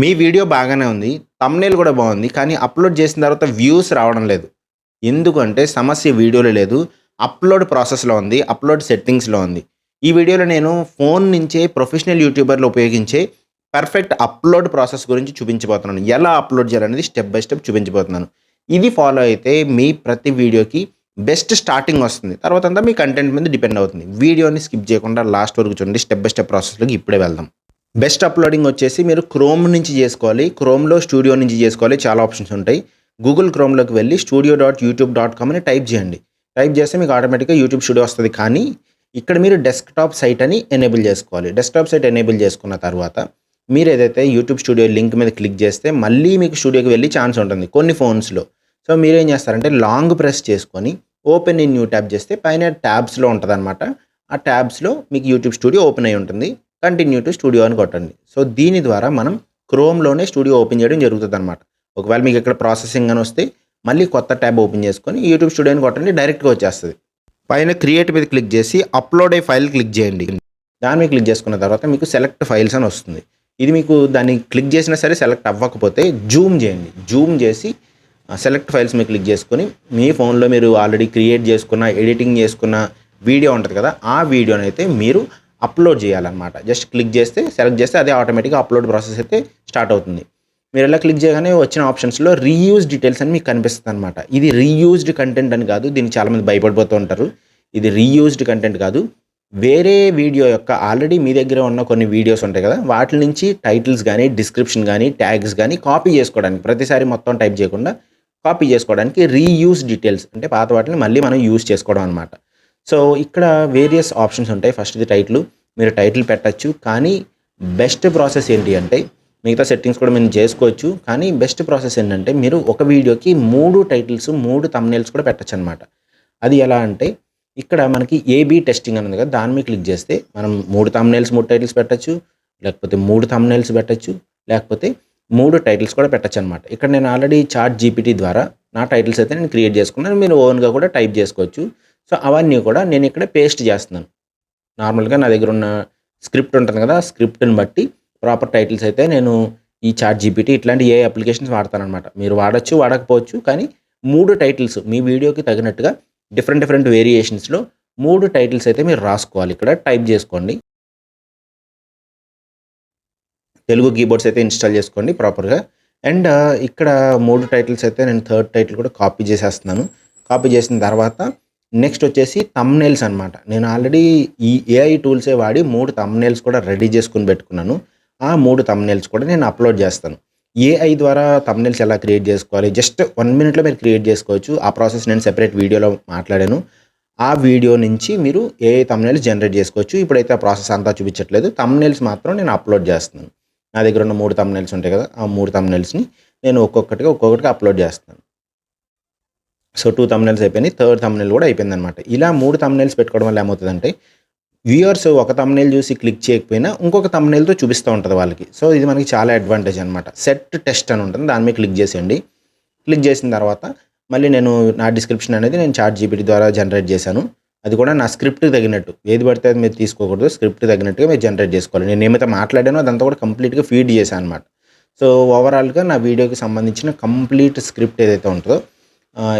మీ video బాగానే ఉంది. Thumbnail కూడా బాగుంది. కానీ అప్‌లోడ్ చేసిన తర్వాత వ్యూస్ రావడం లేదు. ఎందుకంటే సమస్య వీడియోలో లేదు. అప్‌లోడ్ ప్రాసెస్‌లో ఉంది. అప్‌లోడ్ సెట్టింగ్స్‌లో ఉంది. ఈ వీడియోలో నేను ఫోన్ నుంచే ప్రొఫెషనల్ యూట్యూబర్లు ఉపయోగించే పర్ఫెక్ట్ అప్‌లోడ్ ప్రాసెస్ గురించి చూపించబోతున్నాను. ఎలా అప్‌లోడ్ చేయాలనేది స్టెప్ బై స్టెప్ చూపించబోతున్నాను. ఇది ఫాలో అయితే మీ ప్రతి వీడియోకి బెస్ట్ స్టార్టింగ్ వస్తుంది. తర్వాత అంతా మీ కంటెంట్ మీద డిపెండ్ అవుతుంది. వీడియోని స్కిప్ చేయకుండా లాస్ట్ వరకు చూడండి. స్టెప్ బై స్టెప్ ప్రాసెస్‌లోకి ఇప్పుడే వెళ్దాం. బెస్ట్ అప్‌లోడింగ్ వచ్చేసి మీరు క్రోమ్ నుంచి చేసుకోవాలి. క్రోమ్‌లో స్టూడియో నుంచి చేసుకోవాలి. చాలా ఆప్షన్స్ ఉంటాయి. గూగుల్ క్రోమ్‌లోకి వెళ్ళి studio dot YouTube dot com అని టైప్ చేయండి. టైప్ చేస్తే మీకు ఆటోమేటిక్‌గా యూట్యూబ్ స్టూడియో వస్తుంది కానీ ఇక్కడ మీరు డెస్క్‌టాప్ సైట్ అని ఎనేబుల్ చేసుకోవాలి. డెస్క్‌టాప్ సైట్ ఎనేబుల్ చేసుకున్న తర్వాత మీరు ఏదైతే యూట్యూబ్ స్టూడియో లింక్ మీద క్లిక్ చేస్తే మళ్ళీ మీకు స్టూడియోకి వెళ్ళి ఛాన్స్ ఉంటుంది కొన్ని ఫోన్స్‌లో. సో మీరేం చేస్తారంటే లాంగ్ ప్రెస్ చేసుకొని ఓపెన్ ఇన్ న్యూ ట్యాబ్ చేస్తే పైన ట్యాబ్స్‌లో ఉంటదనమాట. ఆ ట్యాబ్స్‌లో మీకు యూట్యూబ్ స్టూడియో ఓపెన్ అయ్యి ఉంటుంది. కంటిన్యూ టు స్టూడియో అని కొట్టండి. సో దీని ద్వారా మనం క్రోమ్‌లోనే స్టూడియో ఓపెన్ చేయడం జరుగుతుంది అనమాట ఒకవేళ మీకు ఇక్కడ ప్రాసెసింగ్ అని వస్తే మళ్ళీ కొత్త ట్యాబ్ ఓపెన్ చేసుకొని యూట్యూబ్ స్టూడియోని కొట్టండి డైరెక్ట్‌గా వచ్చేస్తుంది పైన క్రియేట్ మీద క్లిక్ చేసి అప్‌లోడ్ ఏ ఫైల్ క్లిక్ చేయండి. దాని మీద క్లిక్ చేసుకున్న తర్వాత మీకు సెలెక్ట్ ఫైల్స్ అని వస్తుంది. ఇది మీకు దాన్ని క్లిక్ చేసినా సరే సెలెక్ట్ అవ్వకపోతే జూమ్ చేయండి. జూమ్ చేసి సెలెక్ట్ ఫైల్స్ మీద క్లిక్ చేసుకొని మీ ఫోన్‌లో మీరు ఆల్రెడీ క్రియేట్ చేసుకున్న, ఎడిటింగ్ చేసుకున్న వీడియో ఉంటుంది కదా! ఆ వీడియోనైతే మీరు అప్‌లోడ్ చేయాలన్నమాట. జస్ట్ క్లిక్ చేస్తే సెలెక్ట్ చేస్తే అదే ఆటోమేటిక్‌గా అప్‌లోడ్ ప్రాసెస్ అయితే స్టార్ట్ అవుతుంది. మీరు ఎలా క్లిక్ చేయగానే వచ్చిన ఆప్షన్స్‌లో రీయూజ్ డీటెయిల్స్ అని మీకు కనిపిస్తుంది అనమాట ఇది రీయూజ్డ్ కంటెంట్ అని కాదు. దీన్ని చాలామంది భయపడిపోతూ ఉంటారు. ఇది రీయూజ్డ్ కంటెంట్ కాదు. వేరే వీడియో యొక్క ఆల్రెడీ మీ దగ్గర ఉన్న కొన్ని వీడియోస్ ఉంటాయి కదా! వాటి నుంచి టైటిల్స్ కానీ డిస్క్రిప్షన్ కానీ ట్యాగ్స్ కానీ కాపీ చేసుకోవడానికి ప్రతిసారి మొత్తం టైప్ చేయకుండా కాపీ చేసుకోవడానికి రీయూజ్ డీటెయిల్స్ అంటే పాత వాటిని మళ్ళీ మనం యూజ్ చేసుకోవడం అనమాట. సో ఇక్కడ వేరియస్ ఆప్షన్స్ ఉంటాయి. ఫస్ట్‌ది టైటిల్. మీరు టైటిల్ పెట్టచ్చు కానీ బెస్ట్ ప్రాసెస్ ఏంటి అంటే మిగతా సెట్టింగ్స్ కూడా మేము చేసుకోవచ్చు. కానీ బెస్ట్ ప్రాసెస్ ఏంటంటే మీరు ఒక వీడియోకి మూడు టైటిల్స్, మూడు తమ్నేల్స్ కూడా పెట్టచ్చు అనమాట అది ఎలా అంటే ఇక్కడ మనకి ఏబీ టెస్టింగ్ అనేది కదా! దాని మీద క్లిక్ చేస్తే మనం మూడు తమ్నేల్స్ మూడు టైటిల్స్ పెట్టొచ్చు. లేకపోతే మూడు తమ్నేల్స్ పెట్టచ్చు లేకపోతే మూడు టైటిల్స్ కూడా పెట్టచ్చు అనమాట ఇక్కడ నేను ఆల్రెడీ చాట్ జీపీటీ ద్వారా నా టైటిల్స్ అయితే నేను క్రియేట్ చేసుకున్నాను. మీరు ఓన్‌గా కూడా టైప్ చేసుకోవచ్చు. సో అవన్నీ కూడా నేను ఇక్కడ పేస్ట్ చేస్తున్నాను. నార్మల్‌గా నా దగ్గర ఉన్న స్క్రిప్ట్ ఉంటుంది కదా! స్క్రిప్ట్‌ని బట్టి ప్రాపర్ టైటిల్స్ అయితే నేను ఈ చాట్ జీపీటీ ఇట్లాంటి ఏ అప్లికేషన్స్ వాడతానమాట మీరు వాడచ్చు వాడకపోవచ్చు. కానీ మూడు టైటిల్స్ మీ వీడియోకి తగినట్టుగా డిఫరెంట్ డిఫరెంట్ వేరియేషన్స్‌లో మూడు టైటిల్స్ అయితే మీరు రాసుకోవాలి. ఇక్కడ టైప్ చేసుకోండి. తెలుగు కీబోర్డ్స్ అయితే ఇన్‌స్టాల్ చేసుకోండి ప్రాపర్‌గా. అండ్ ఇక్కడ మూడు టైటిల్స్ అయితే నేను థర్డ్ టైటిల్ కూడా కాపీ చేసేస్తున్నాను. కాపీ చేసిన తర్వాత నెక్స్ట్ వచ్చేసి తమ్నేల్స్ అనమాట. నేను ఆల్రెడీ ఈ ఏఐ టూల్సే వాడి మూడు తమ్నేల్స్ కూడా రెడీ చేసుకొని పెట్టుకున్నాను. ఆ మూడు తమ్నేల్స్ కూడా నేను అప్‌లోడ్ చేస్తాను. ఏఐ ద్వారా తమ్నేల్స్ ఎలా క్రియేట్ చేసుకోవాలి జస్ట్ వన్ మినిట్‌లో మీరు క్రియేట్ చేసుకోవచ్చు. ఆ ప్రాసెస్ నేను సెపరేట్ వీడియోలో మాట్లాడాను. ఆ వీడియో నుంచి మీరు ఏఐ తమ్నేల్స్ జనరేట్ చేసుకోవచ్చు. ఇప్పుడైతే ఆ ప్రాసెస్ అంతా చూపించట్లేదు. తమ్నేల్స్ మాత్రం నేను అప్‌లోడ్ చేస్తున్నాను. నా దగ్గర ఉన్న మూడు తమ్నేల్స్ ఉంటాయి కదా! ఆ మూడు తమ్నేల్స్ని నేను ఒక్కొక్కటిగా, ఒక్కొక్కటిగా అప్‌లోడ్ చేస్తాను సో టూ తమ్నెల్స్ అయిపోయినాయి. థర్డ్ తమ్నెల్ కూడా అయిపోయింది అనమాట ఇలా మూడు తమ్నెల్స్ పెట్టుకోవడం వల్ల ఏమవుతుందంటే వ్యూయర్స్ ఒక తమ్నెల్ చూసి క్లిక్ చేయకపోయినా ఇంకొక తమ్నెల్తో చూపిస్తూ ఉంటుంది వాళ్ళకి. సో ఇది మనకి చాలా అడ్వాంటేజ్ అనమాట. సెట్ టెస్ట్ అని ఉంటుంది. దాని మీద క్లిక్ చేసేయండి. క్లిక్ చేసిన తర్వాత మళ్ళీ నేను నా డిస్క్రిప్షన్ అనేది నేను చాట్ జీపీటీ ద్వారా జనరేట్ చేశాను. అది కూడా నా స్క్రిప్ట్ తగినట్టు. ఏది పడితే అది మీరు తీసుకోకూడదు. స్క్రిప్ట్ తగినట్టుగా మీరు జనరేట్ చేసుకోవాలి. నేను ఏమైతే మాట్లాడానో అదంతా కూడా కంప్లీట్‌గా ఫీడ్ చేశాను అనమాట. సో ఓవరాల్‌గా నా వీడియోకి సంబంధించిన కంప్లీట్ స్క్రిప్ట్ ఏదైతే ఉంటుందో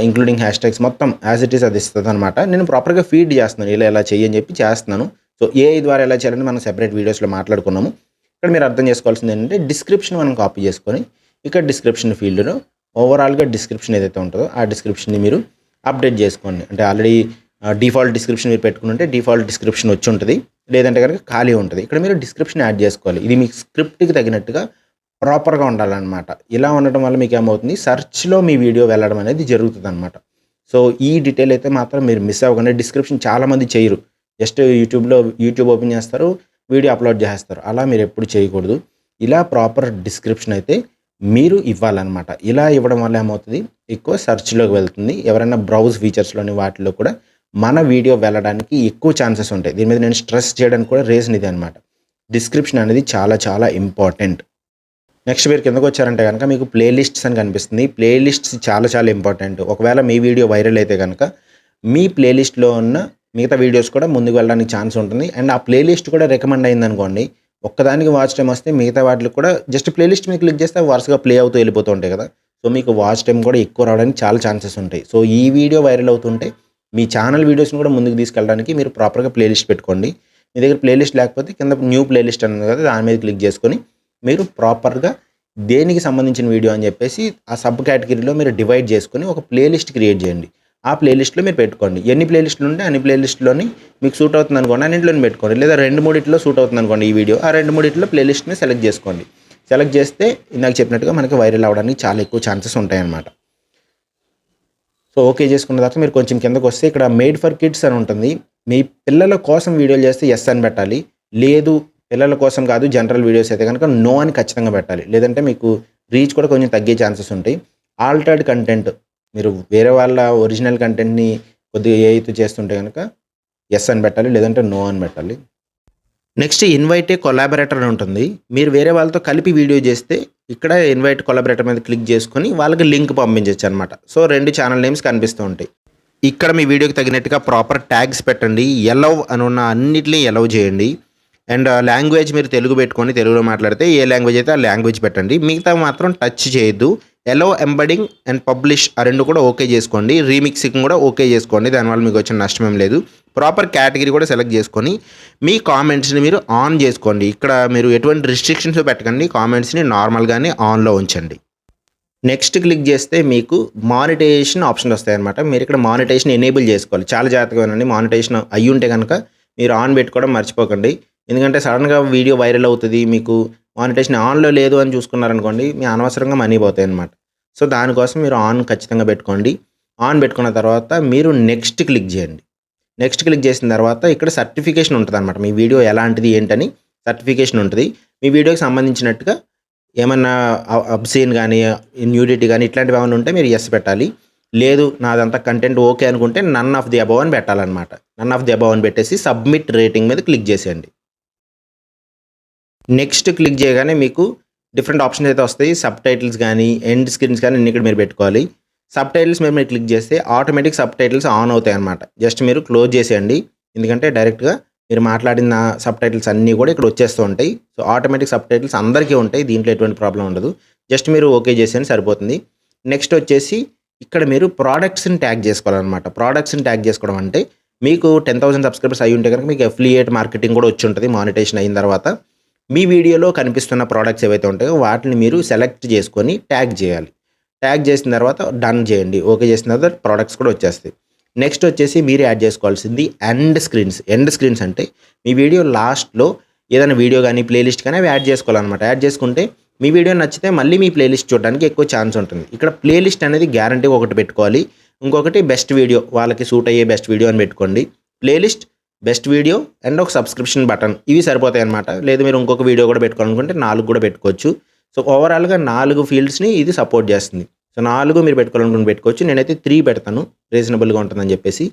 ఇంక్లూడింగ్ హ్యాష్ ట్యాగ్స్ మొత్తం యాస్ ఇట్ ఈస్ అది ఇస్తుంది అనమాట నేను ప్రాపర్‌గా ఫీడ్ చేస్తున్నాను. ఇలా ఇలా చెయ్యి అని చెప్పి చేస్తున్నాను. సో ఏఐ ద్వారా ఎలా చేయాలని మనం సెపరేట్ వీడియోస్‌లో మాట్లాడుకున్నాము. ఇక్కడ మీరు అర్థం చేసుకోవాల్సింది ఏంటంటే డిస్క్రిప్షన్ మనం కాపీ చేసుకొని ఇక్కడ డిస్క్రిప్షన్ ఫీల్డ్‌లో ఓవరాల్‌గా డిస్క్రిప్షన్ ఏదైతే ఉంటుందో ఆ డిస్క్రిప్షన్‌ని మీరు అప్డేట్ చేసుకోండి. అంటే ఆల్రెడీ డిఫాల్ట్ డిస్క్రిప్షన్ మీరు పెట్టుకుంటే డిఫాల్ట్ డిస్క్రిప్షన్ వచ్చి ఉంటుంది లేదంటే కనుక ఖాళీ ఉంటుంది ఇక్కడ మీరు డిస్క్రిప్షన్ యాడ్ చేసుకోవాలి. ఇది మీ స్క్రిప్ట్‌కి తగినట్టుగా ప్రాపర్‌గా ఉండాలన్నమాట ఇలా ఉండటం వల్ల మీకేమవుతుంది సర్చ్లో మీ వీడియో వెళ్ళడం అనేది జరుగుతుంది అనమాట సో ఈ డీటెయిల్ అయితే మాత్రం మీరు మిస్ అవ్వకుండా డిస్క్రిప్షన్ చాలామంది చేయరు. జస్ట్ యూట్యూబ్‌లో యూట్యూబ్ ఓపెన్ చేస్తారు. వీడియో అప్‌లోడ్ చేస్తారు అలా మీరు ఎప్పుడు చేయకూడదు. ఇలా ప్రాపర్ డిస్క్రిప్షన్ అయితే మీరు ఇవ్వాలన్నమాట ఇలా ఇవ్వడం వల్ల ఏమవుతుంది ఎక్కువ సర్చ్లోకి వెళ్తుంది. ఎవరైనా బ్రౌజ్ ఫీచర్స్‌లోని వాటిలో కూడా మన వీడియో వెళ్ళడానికి ఎక్కువ ఛాన్సెస్ ఉంటాయి. దీని మీద నేను స్ట్రెస్ చేయడానికి కూడా రీజన్ ఇది అనమాట. డిస్క్రిప్షన్ అనేది చాలా చాలా ఇంపార్టెంట్. నెక్స్ట్ మీరు కిందకు వచ్చారంటే కనుక మీకు ప్లేలిస్ట్స్ అని కనిపిస్తుంది. ప్లేలిస్ట్స్ చాలా చాలా ఇంపార్టెంట్. ఒకవేళ మీ వీడియో వైరల్ అయితే కనుక మీ ప్లేలిస్ట్లో ఉన్న మిగతా వీడియోస్ కూడా ముందుకు వెళ్ళడానికి ఛాన్స్ ఉంటుంది. అండ్ ఆ ప్లేలిస్ట్ కూడా రికమెండ్ అయిందనుకోండి ఒక్కదానికి వాచ్ టైమ్ వస్తే మిగతా వాటికి కూడా జస్ట్ ప్లేలిస్ట్ మీకు క్లిక్ చేస్తే వరుసగా ప్లే అవుతూ వెళ్ళిపోతూ ఉంటాయి కదా సో మీకు వాచ్ టైం కూడా ఎక్కువ రావడానికి చాలా ఛాన్సెస్ ఉంటాయి సో ఈ వీడియో వైరల్ అవుతుంటే మీ ఛానల్ వీడియోస్ని కూడా ముందుకు తీసుకెళ్ళడానికి మీరు ప్రాపర్గా ప్లేలిస్ట్ పెట్టుకోండి మీ దగ్గర ప్లేలిస్ట్ లేకపోతే కింద న్యూ ప్లేలిస్ట్ అనేది కదా దాని మీద క్లిక్ చేసుకొని మీరు ప్రాపర్గా దేనికి సంబంధించిన వీడియో అని చెప్పేసి ఆ సబ్ కేటగిరీలో మీరు డివైడ్ చేసుకొని ఒక ప్లేలిస్ట్ క్రియేట్ చేయండి. ఆ ప్లేలిస్ట్లో మీరు పెట్టుకోండి. ఎన్ని ప్లేలిస్టులు ఉంటే అన్ని ప్లేలిస్ట్లోని మీకు సూట్ అవుతుంది అనుకోండి అన్నింటిలోని పెట్టుకోండి. లేదా రెండు మూడిట్లో సూట్ అవుతుంది అనుకోండి ఈ వీడియో ఆ రెండు మూడిట్లో ప్లేలిస్ట్ని సెలెక్ట్ చేసుకోండి. సెలెక్ట్ చేస్తే ఇందాక చెప్పినట్టుగా మనకి వైరల్ అవ్వడానికి చాలా ఎక్కువ ఛాన్సెస్ ఉంటాయన్నమాట. సో ఓకే చేసుకున్న తర్వాత మీరు కొంచెం కిందకు వస్తే ఇక్కడ మేడ్ ఫర్ కిడ్స్ అని ఉంటుంది. మీ పిల్లల కోసం వీడియోలు చేస్తే ఎస్ అని పెట్టాలి. లేదు పిల్లల కోసం కాదు జనరల్ వీడియోస్ అయితే కనుక నో అని ఖచ్చితంగా పెట్టాలి. లేదంటే మీకు రీచ్ కూడా కొంచెం తగ్గే ఛాన్సెస్ ఉంటాయి. ఆల్టర్డ్ కంటెంట్ మీరు వేరే వాళ్ళ ఒరిజినల్ కంటెంట్ని కొద్దిగా ఏ అయితే చేస్తుంటే కనుక ఎస్ అని పెట్టాలి లేదంటే నో అని పెట్టాలి. నెక్స్ట్ ఇన్వైటే కొలాబరేటర్ అని ఉంటుంది. మీరు వేరే వాళ్ళతో కలిపి వీడియో చేస్తే ఇక్కడ ఇన్వైట్ కొలాబరేటర్ మీద క్లిక్ చేసుకొని వాళ్ళకి లింక్ పంపించవచ్చు అనమాట సో రెండు ఛానల్ నేమ్స్ కనిపిస్తూ ఉంటాయి. ఇక్కడ మీ వీడియోకి తగినట్టుగా ప్రాపర్ ట్యాగ్స్ పెట్టండి. ఎలవ్ అని ఉన్న అన్నిటిని ఎలవ్ చేయండి. అండ్ లాంగ్వేజ్ మీరు తెలుగు పెట్టుకొని తెలుగులో మాట్లాడితే ఏ లాంగ్వేజ్ అయితే ఆ లాంగ్వేజ్ పెట్టండి. మిగతా మాత్రం టచ్ చేయొద్దు. ఎలో ఎంబడింగ్ అండ్ పబ్లిష్ ఆ రెండు కూడా ఓకే చేసుకోండి. రీమిక్సింగ్ కూడా ఓకే చేసుకోండి. దానివల్ల మీకు వచ్చిన నష్టం ఏం లేదు. ప్రాపర్ కేటగిరీ కూడా సెలెక్ట్ చేసుకొని మీ కామెంట్స్ని మీరు ఆన్ చేసుకోండి. ఇక్కడ మీరు ఎటువంటి రిస్ట్రిక్షన్స్ పెట్టకండి. కామెంట్స్ని నార్మల్గానే ఆన్లో ఉంచండి. నెక్స్ట్ క్లిక్ చేస్తే మీకు మానిటైజేషన్ ఆప్షన్ వస్తాయన్నమాట. మీరు ఇక్కడ మానిటైజేషన్ ఎనేబుల్ చేసుకోవాలి. చాలా జాగ్రత్తగా ఉండండి మానిటైజేషన్ అయ్యి ఉంటే కనుక మీరు ఆన్ పెట్టుకోవడం మర్చిపోకండి. ఎందుకంటే సడన్గా వీడియో వైరల్ అవుతుంది మీకు మానిటేషన్ ఆన్లో లేదు అని చూసుకున్నారనుకోండి మీ అనవసరంగా మనీ పోతాయి అనమాట సో దానికోసం మీరు ఆన్ ఖచ్చితంగా పెట్టుకోండి. ఆన్ పెట్టుకున్న తర్వాత మీరు నెక్స్ట్ క్లిక్ చేయండి. నెక్స్ట్ క్లిక్ చేసిన తర్వాత ఇక్కడ సర్టిఫికేషన్ ఉంటుంది అనమాట మీ వీడియో ఎలాంటిది ఏంటని సర్టిఫికేషన్ ఉంటుంది. మీ వీడియోకి సంబంధించినట్టుగా ఏమన్నా అబ్సీన్ కానీ న్యూడిటీ కానీ ఇట్లాంటివి ఏమైనా ఉంటే మీరు ఎస్ పెట్టాలి. లేదు నాదంతా కంటెంట్ ఓకే అనుకుంటే నన్ ఆఫ్ ది అబవ్ అని పెట్టాలన్నమాట. నన్ ఆఫ్ ది అబవ్ అని పెట్టేసి సబ్మిట్ రేటింగ్ మీద క్లిక్ చేసేయండి. నెక్స్ట్ క్లిక్ చేయగానే మీకు డిఫరెంట్ ఆప్షన్స్ అయితే వస్తాయి. సబ్ టైటిల్స్ కానీ ఎండ్ స్క్రీన్స్ కానీ అన్ని ఇక్కడ మీరు పెట్టుకోవాలి. సబ్ టైటిల్స్ మీరు మీరు క్లిక్ చేస్తే ఆటోమేటిక్ సబ్ టైటిల్స్ ఆన్ అవుతాయి అనమాట జస్ట్ మీరు క్లోజ్ చేసేయండి. ఎందుకంటే డైరెక్ట్గా మీరు మాట్లాడిన సబ్ టైటిల్స్ అన్నీ కూడా ఇక్కడ వచ్చేస్తూ ఉంటాయి. సో ఆటోమేటిక్ సబ్ టైటిల్స్ అందరికీ ఉంటాయి. దీంట్లో ఎటువంటి ప్రాబ్లం ఉండదు. జస్ట్ మీరు ఓకే చేసేయండి సరిపోతుంది. నెక్స్ట్ వచ్చేసి ఇక్కడ మీరు ప్రోడక్ట్స్ని ట్యాగ్ చేసుకోవాలన్నమాట. ప్రోడక్ట్స్ని ట్యాగ్ చేసుకోవడం అంటే మీకు టెన్ థౌసండ్ సబ్స్క్రైబర్స్ అయి ఉంటే కనుక మీకు అఫిలియేట్ మార్కెటింగ్ కూడా వచ్చి ఉంటుంది. మానిటేషన్ అయిన తర్వాత. మీ వీడియోలో కనిపిస్తున్న ప్రోడక్ట్స్ ఏవైతే ఉంటాయో వాటిని మీరు సెలెక్ట్ చేసుకొని ట్యాగ్ చేయాలి. ట్యాగ్ చేసిన తర్వాత డన్ చేయండి. ఓకే చేసిన తర్వాత ప్రోడక్ట్స్ కూడా వచ్చేస్తాయి. నెక్స్ట్ వచ్చేసి మీరు యాడ్ చేసుకోవాల్సింది ఎండ్ స్క్రీన్స్ ఎండ్ స్క్రీన్స్ అంటే మీ వీడియో లాస్ట్లో ఏదైనా వీడియో కానీ ప్లేలిస్ట్ కానీ అవి యాడ్ చేసుకోవాలన్నమాట. యాడ్ చేసుకుంటే మీ వీడియో నచ్చితే మళ్ళీ మీ ప్లేలిస్ట్ చూడడానికి ఎక్కువ ఛాన్స్ ఉంటుంది. ఇక్కడ ప్లేలిస్ట్ అనేది గ్యారంటీ ఒకటి పెట్టుకోవాలి. ఇంకొకటి బెస్ట్ వీడియో వాళ్ళకి సూట్ అయ్యే బెస్ట్ వీడియో అని పెట్టుకోండి. ప్లేలిస్ట్ బెస్ట్ వీడియో అండ్ ఒక సబ్స్క్రిప్షన్ బటన్. ఇవి సరిపోతాయి అనమాట లేదు మీరు ఇంకొక వీడియో కూడా పెట్టుకోవాలనుకుంటే నాలుగు కూడా పెట్టుకోవచ్చు. సో ఓవరాల్గా నాలుగు ఫీల్డ్స్ని ఇది సపోర్ట్ చేస్తుంది. సో నాలుగు మీరు పెట్టుకోవాలనుకుని పెట్టుకోవచ్చు. నేనైతే త్రీ పెడతాను. రీజనబుల్గా ఉంటుందని చెప్పేసి.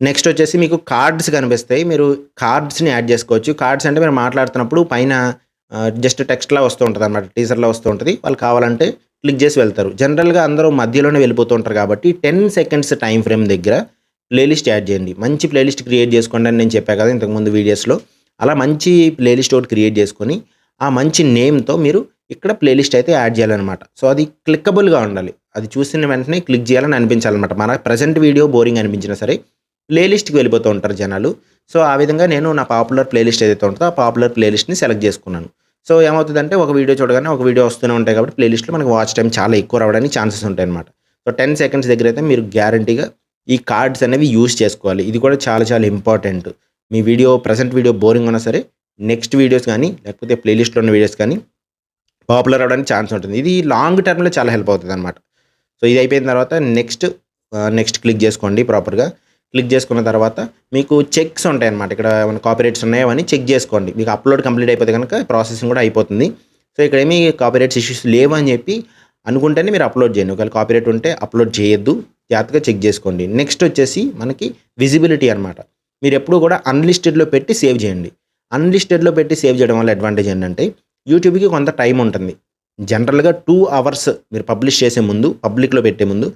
నెక్స్ట్ వచ్చేసి మీకు కార్డ్స్ కనిపిస్తాయి. మీరు కార్డ్స్ని యాడ్ చేసుకోవచ్చు. కార్డ్స్ అంటే మీరు మాట్లాడుతున్నప్పుడు పైన జస్ట్ టెక్స్ట్లా వస్తూ ఉంటుంది అనమాట టీజర్లో వస్తూ ఉంటుంది. వాళ్ళు కావాలంటే క్లిక్ చేసి వెళ్తారు. జనరల్గా అందరూ మధ్యలోనే వెళ్ళిపోతూ ఉంటారు కాబట్టి టెన్ సెకండ్స్ టైం ఫ్రేమ్ దగ్గర ప్లేలిస్ట్ యాడ్ చేయండి. మంచి ప్లేలిస్ట్ క్రియేట్ చేసుకోండి అని నేను చెప్పాను కదా ఇంతకుముందు వీడియోస్లో అలా మంచి ప్లేలిస్ట్ ఒకటి క్రియేట్ చేసుకొని ఆ మంచి నేమ్తో మీరు ఇక్కడ ప్లేలిస్ట్ అయితే యాడ్ చేయాలన్నమాట. సో అది క్లిక్కబుల్గా ఉండాలి. అది చూసిన వెంటనే క్లిక్ చేయాలని అనిపించాలన్నమాట. మన ప్రజెంట్ వీడియో బోరింగ్ అనిపించినా సరే ప్లేలిస్ట్కి వెళ్ళిపోతూ ఉంటారు జనాలు. సో ఆ విధంగా నేను నా పాపులర్ ప్లేలిస్ట్ ఏదైతే ఉంటుందో ఆ పాపులర్ ప్లేలిస్ట్ని సెలెక్ట్ చేసుకున్నాను. సో ఏమవుతుందంటే ఒక వీడియో చూడగానే ఒక వీడియో వస్తూనే ఉంటాయి కాబట్టి ప్లేలిస్ట్లో మనకి వాచ్ టైం చాలా ఎక్కువ రావడానికి ఛాన్సెస్ ఉంటాయి అనమాట సో టెన్ సెకండ్స్ దగ్గర అయితే మీరు గ్యారంటీగా ఈ కార్డ్స్ అనేవి యూజ్ చేసుకోవాలి. ఇది కూడా చాలా చాలా ఇంపార్టెంట్. మీ వీడియో ప్రజెంట్ వీడియో బోరింగ్ ఉన్నా సరే నెక్స్ట్ వీడియోస్ కానీ లేకపోతే ప్లేలిస్ట్లో ఉన్న వీడియోస్ కానీ పాపులర్ అవడానికి ఛాన్స్ ఉంటుంది. ఇది లాంగ్ టర్మ్లో చాలా హెల్ప్ అవుతుంది అనమాట సో ఇది అయిపోయిన తర్వాత నెక్స్ట్ నెక్స్ట్ క్లిక్ చేసుకోండి ప్రాపర్గా. క్లిక్ చేసుకున్న తర్వాత మీకు చెక్స్ ఉంటాయి అనమాట ఇక్కడ ఏమైనా కాపీరేట్స్ ఉన్నాయో అని చెక్ చేసుకోండి. మీకు అప్లోడ్ కంప్లీట్ అయిపోతే కనుక ప్రాసెసింగ్ కూడా అయిపోతుంది. సో ఇక్కడ ఏమి కాపీరేట్స్ ఇష్యూస్ లేవు అని చెప్పి అనుకుంటేనే మీరు అప్లోడ్ చేయండి. ఒకవేళ కాపీరేట్ ఉంటే అప్లోడ్ చేయొద్దు. జాగ్రత్తగా చెక్ చేసుకోండి. నెక్స్ట్ వచ్చేసి మనకి విజిబిలిటీ అనమాట మీరు ఎప్పుడు కూడా అన్లిస్టెడ్లో పెట్టి సేవ్ చేయండి. అన్లిస్టెడ్లో పెట్టి సేవ్ చేయడం వల్ల అడ్వాంటేజ్ ఏంటంటే యూట్యూబ్కి కొంత టైం ఉంటుంది. జనరల్గా టూ అవర్స్ మీరు పబ్లిష్ చేసే ముందు పబ్లిక్లో పెట్టే ముందు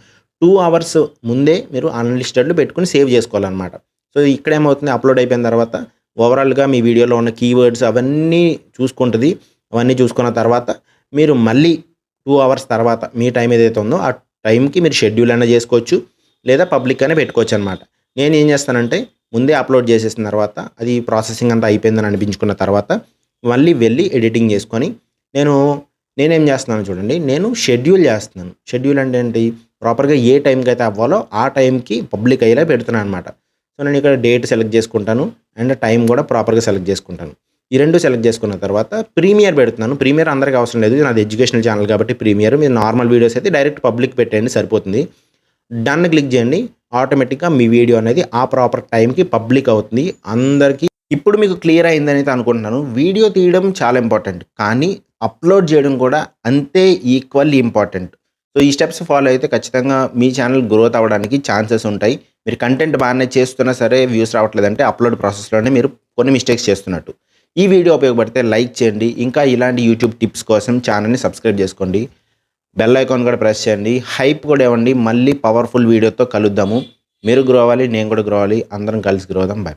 టూ అవర్స్ ముందే మీరు అన్లిస్టెడ్లో పెట్టుకుని సేవ్ చేసుకోవాలన్నమాట. సో ఇక్కడ ఏమవుతుంది? అప్లోడ్ అయిపోయిన తర్వాత ఓవరాల్‌గా మీ వీడియోలో ఉన్న కీవర్డ్స్ అవన్నీ చూసుకుంటుంది. అవన్నీ చూసుకున్న తర్వాత మీరు మళ్ళీ టూ అవర్స్ తర్వాత మీ టైం ఏదైతే ఉందో ఆ టైంకి మీరు షెడ్యూల్ అయినా చేసుకోవచ్చు. లేదా పబ్లిక్ అయినా నేను ఏం చేస్తానంటే ముందే అప్‌లోడ్ చేసేసిన తర్వాత అది ప్రాసెసింగ్ అంతా అయిపోయిందని అనిపించుకున్న తర్వాత మళ్ళీ వెళ్ళి ఎడిటింగ్ చేసుకొని నేను నేనేం చేస్తున్నాను చూడండి. నేను షెడ్యూల్ చేస్తున్నాను. షెడ్యూల్ అంటే ఏంటి? ప్రాపర్‌గా ఏ టైంకి అయితే అవ్వాలో ఆ టైంకి పబ్లిక్ అయ్యేలా పెడుతున్నాను అనమాట. సో నేను ఇక్కడ డేట్ సెలెక్ట్ చేసుకుంటాను. అండ్ టైం కూడా ప్రాపర్‌గా సెలెక్ట్ చేసుకుంటాను. ఈ రెండు సెలెక్ట్ చేసుకున్న తర్వాత ప్రీమియర్ పెడుతున్నాను. ప్రీమియర్ అందరికి అవసరం లేదు. నాది ఎడ్యుకేషనల్ ఛానల్ కాబట్టి ప్రీమియర్. మీరు నార్మల్ వీడియోస్ అయితే డైరెక్ట్ పబ్లిక్ పెట్టేయండి సరిపోతుంది. డన్ క్లిక్ చేయండి. ఆటోమేటిక్‌గా మీ వీడియో అనేది ఆ ప్రాపర్ టైంకి పబ్లిక్ అవుతుంది. అందరికీ ఇప్పుడు మీకు క్లియర్ అయిందని అయితే అనుకుంటున్నాను. వీడియో తీయడం చాలా ఇంపార్టెంట్. కానీ అప్‌లోడ్ చేయడం కూడా అంతే ఈక్వల్లీ ఇంపార్టెంట్. సో ఈ స్టెప్స్ ఫాలో అయితే ఖచ్చితంగా మీ ఛానల్ గ్రోత్ అవ్వడానికి ఛాన్సెస్ ఉంటాయి. మీరు కంటెంట్ బాగానే చేస్తున్నా సరే వ్యూస్ రావట్లేదంటే అప్‌లోడ్ ప్రాసెస్‌లోనే మీరు కొన్ని మిస్టేక్స్ చేస్తున్నట్టు. ఈ వీడియో ఉపయోగపడితే లైక్ చేయండి. ఇంకా ఇలాంటి యూట్యూబ్ టిప్స్ కోసం ఛానల్‌ని సబ్స్క్రైబ్ చేసుకోండి. బెల్ ఐకాన్ కూడా ప్రెస్ చేయండి. హైప్ కూడా ఇవ్వండి. మళ్ళీ పవర్‌ఫుల్ వీడియోతో కలుద్దాము. మీరు గ్రో అవ్వాలి. నేను కూడా గ్రో అవ్వాలి. అందరం కలిసి గ్రో అవుదాం. బాయ్